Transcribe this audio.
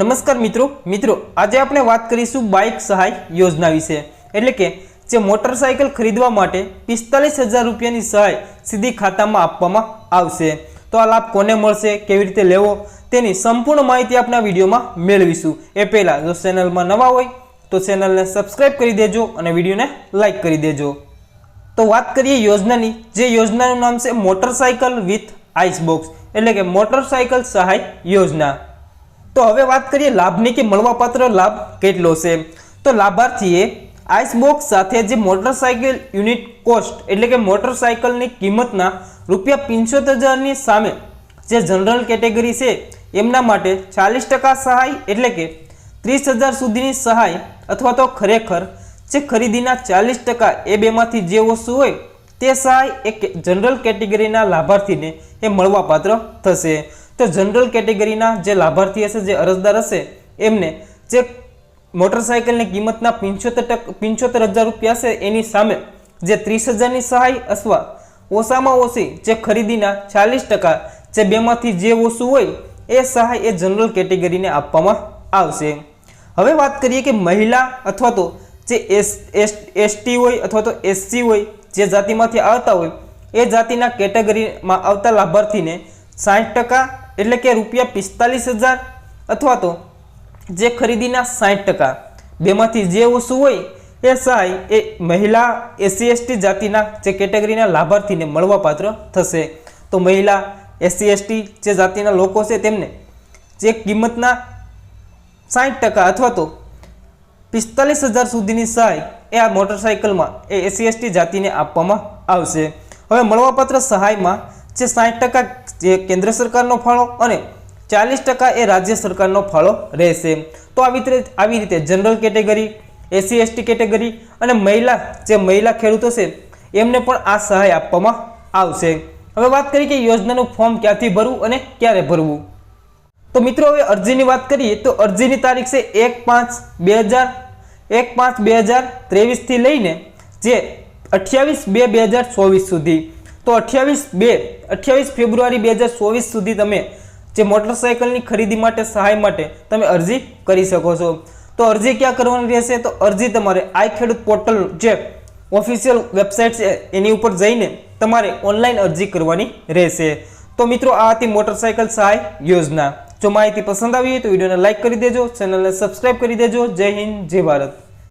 નમસ્કાર મિત્રો. મિત્રો, આજે આપણે વાત કરીશું બાઇક સહાય યોજના વિશે. એટલે કે જે મોટરસાયકલ ખરીદવા માટે પિસ્તાલીસ હજાર રૂપિયાની સહાય સીધી ખાતામાં આપવામાં આવશે. તો આ લાભ કોને મળશે, કેવી રીતે લેવો, તેની સંપૂર્ણ માહિતી આપણે વિડીયોમાં મેળવીશું. એ પહેલાં જો ચેનલમાં નવા હોય, તો ચેનલને સબસ્ક્રાઇબ કરી દેજો અને વિડીયોને લાઇક કરી દેજો. તો વાત કરીએ યોજનાની. જે યોજનાનું નામ છે મોટરસાયકલ વિથ આઈસ બોક્સ એટલે કે મોટરસાયકલ સહાય યોજના. તો હવે વાત કરીએ લાભની કે મળવાપાત્ર લાભ કેટલો છે? તો લાભાર્થીએ આઈસબોક્સ સાથે જે મોટરસાયકલ યુનિટ કોસ્ટ એટલે કે મોટરસાયકલની કિંમતના રૂપિયા પંચોતેર હજારની સામે જે જનરલ કેટેગરી છે, એમના માટે ચાલીસ ટકા સહાય એટલે કે ત્રીસ હજાર સુધીની સહાય અથવા તો ખરેખર જે ખરીદીના ચાલીસ ટકા એ બેમાંથી જે વસ્તુ હોય તે સહાય એ કે- જનરલ કેટેગરીના લાભાર્થીને એ મળવાપાત્ર થશે. તો જનરલ કેટેગરીના જે લાભાર્થી હશે, જે અરજદાર હશે, એમને જે મોટરસાયકલની કિંમતના પંચોતેર ટકા, પંચોતેર હજાર રૂપિયા છે એની સામે જે ત્રીસ હજારની સહાય અથવા ઓછામાં ઓછી જે ખરીદીના ચાલીસ ટકા જે બેમાંથી જે ઓછું હોય, એ સહાય એ જનરલ કેટેગરીને આપવામાં આવશે. હવે વાત કરીએ કે મહિલા અથવા તો જે એસ, એસટી હોય અથવા તો એસસી હોય, જે જાતિમાંથી આવતા હોય, એ જાતિના કેટેગરીમાં આવતા લાભાર્થીને સાઠ ટકા એટલે કે રૂપિયા પિસ્તાલીસ હજાર અથવા તો જે ખરીદીના સાઠ ટકા. બેમાંથી જે ઓછું હોય, એ સહાય એ મહિલા એસસી એસટી જાતિના જે કેટેગરીના લાભાર્થીને મળવાપાત્ર થશે. તો મહિલા એસસી એસટી જે જાતિના લોકો છે, તેમને જે કિંમતના સાઠ ટકા અથવા તો પિસ્તાલીસ હજાર સુધીની સહાય એ આ મોટરસાયકલમાં એ એસસી એસટી જાતિને આપવામાં આવશે. હવે મળવાપાત્ર સહાયમાં જે સાઠ ટકા જે કેન્દ્ર સરકારનો ફાળો અને ચાલીસ ટકા એ રાજ્ય સરકારનો ફાળો રહેશે. તો આવી રીતે આવી રીતે general category SC ST category અને મહિલા, જે મહિલા ખેડૂતો છે એમને પણ આ સહાય આપવામાં આવશે. હવે વાત કરીએ કે યોજનાનું ફોર્મ ક્યાંથી ભરવું અને ક્યારે ભરવું? તો મિત્રો, હવે અરજીની વાત કરીએ તો અરજીની તારીખ છે એક પાંચ બે હજાર, એક પાંચ બે હજાર ત્રેવીસથી લઈને જે અઠ્યાવીસ બે બે હજાર ચોવીસ સુધી. તો અઠ્યાવીસ બે, અઠ્યાવીસ ફેબ્રુઆરી બે હજાર ચોવીસ સુધી તમે જે મોટરસાયકલની ખરીદી માટે, સહાય માટે તમે અરજી કરી શકો છો. તો અરજી ક્યાં કરવાની રહેશે? તો અરજી તમારે આઈ ખેડૂત પોર્ટલ જે ઓફિશિયલ વેબસાઇટ છે, એની ઉપર જઈને તમારે ઓનલાઈન અરજી કરવાની રહેશે. તો મિત્રો, આ હતી મોટરસાયકલ સહાય યોજના. જો માહિતી પસંદ આવી હોય તો વિડીયોને લાઇક કરી દેજો, ચેનલને સબસ્ક્રાઇબ કરી દેજો. જય હિન્દ, જય ભારત.